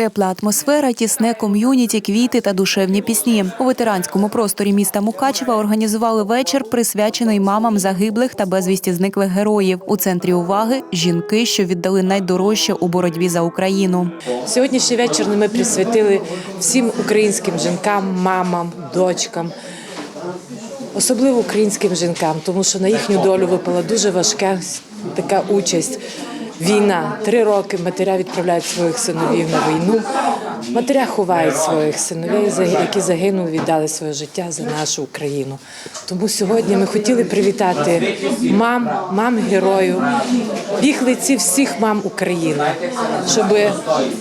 Тепла атмосфера, тісне ком'юніті, квіти та душевні пісні. У ветеранському просторі міста Мукачева організували вечір, присвячений мамам загиблих та безвісті зниклих героїв. У центрі уваги жінки, що віддали найдорожче у боротьбі за Україну. Сьогоднішній вечір ми присвятили всім українським жінкам, мамам, дочкам, особливо українським жінкам, тому що на їхню долю випала дуже важка така участь. Війна три роки матеря відправляють своїх синовів на війну. Матеря ховають своїх синовів, за- які загинули, віддали своє життя за нашу Україну. Тому сьогодні ми хотіли привітати мам, мам героїв, віхлиці всіх мам України, щоб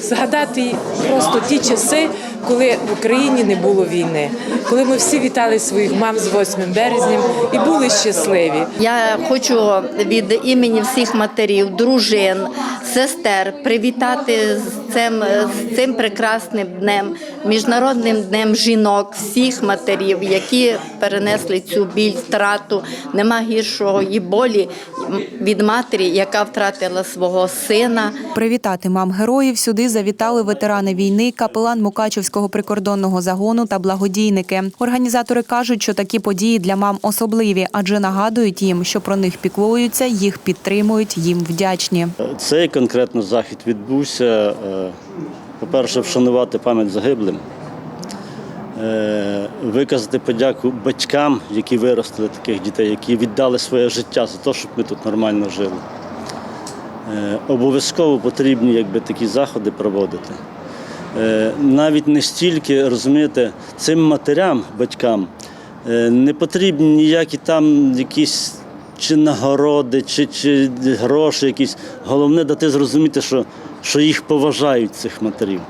згадати просто ті часи, коли в Україні не було війни, коли ми всі вітали своїх мам з 8 березням і були щасливі. Я хочу від імені всіх матерів, дружин, сестер привітати цим, з цим прекрасним днем, міжнародним днем жінок, всіх матерів, які перенесли цю біль, втрату. Нема гіршого і болі від матері, яка втратила свого сина. Привітати мам героїв сюди завітали ветерани війни, капелан Мукачевського прикордонного загону та благодійники. Організатори кажуть, що такі події для мам особливі, адже нагадують їм, що про них піклуються, їх підтримують, їм вдячні. Цей конкретно захід відбувся, е, по-перше, вшанувати пам'ять загиблим, е, виказати подяку батькам, які виростили таких дітей, які віддали своє життя за те, щоб ми тут нормально жили. Е, Обов'язково потрібні якби, такі заходи проводити. Е, Навіть не стільки, розумієте, цим матерям, батькам не потрібні ніякі там якісь чи нагороди, чи, чи гроші якісь. Головне дати зрозуміти, що, що їх поважають цих матерів.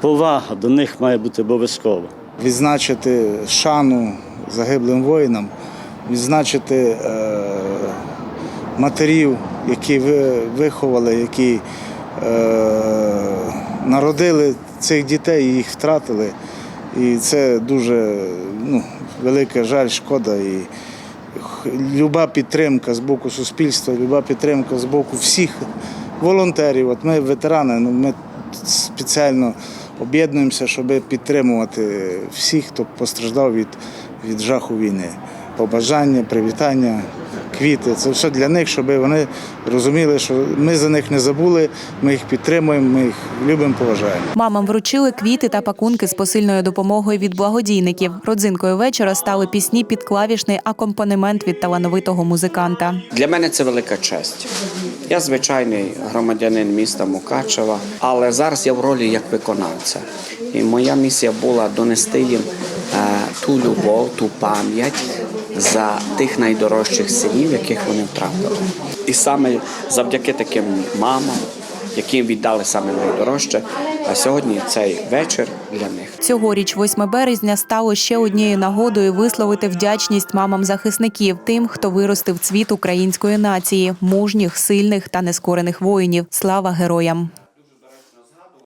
Повага до них має бути обов'язкова. відзначити шану загиблим воїнам, відзначити е, матерів, які ви- виховали, які е, народили цих дітей і їх втратили. І це дуже ну, велика жаль, шкода. І люба підтримка з боку суспільства, люба підтримка з боку всіх волонтерів. От ми ветерани, ну, ми спеціально об'єднуємося, щоб підтримувати всіх, хто постраждав від, від жаху війни. Побажання, привітання, квіти це все для них, щоб вони розуміли, що ми за них не забули, ми їх підтримуємо, ми їх любимо, поважаємо. Мамам вручили квіти та пакунки з посильною допомогою від благодійників. Родзинкою вечора стали пісні під клавішний акомпанемент від талановитого музиканта. Для мене це велика честь. Я звичайний громадянин міста Мукачева, але зараз я в ролі як виконавця. І моя місія була донести їм е, ту любов, ту пам'ять за тих найдорожчих синів, яких вони втратили. І саме завдяки таким мамам, яким віддали саме найдорожче, а сьогодні цей вечір для них. Цьогоріч, 8 березня, стало ще однією нагодою висловити вдячність мамам захисників, тим, хто виростив цвіт української нації, мужніх, сильних та нескорених воїнів. Слава героям!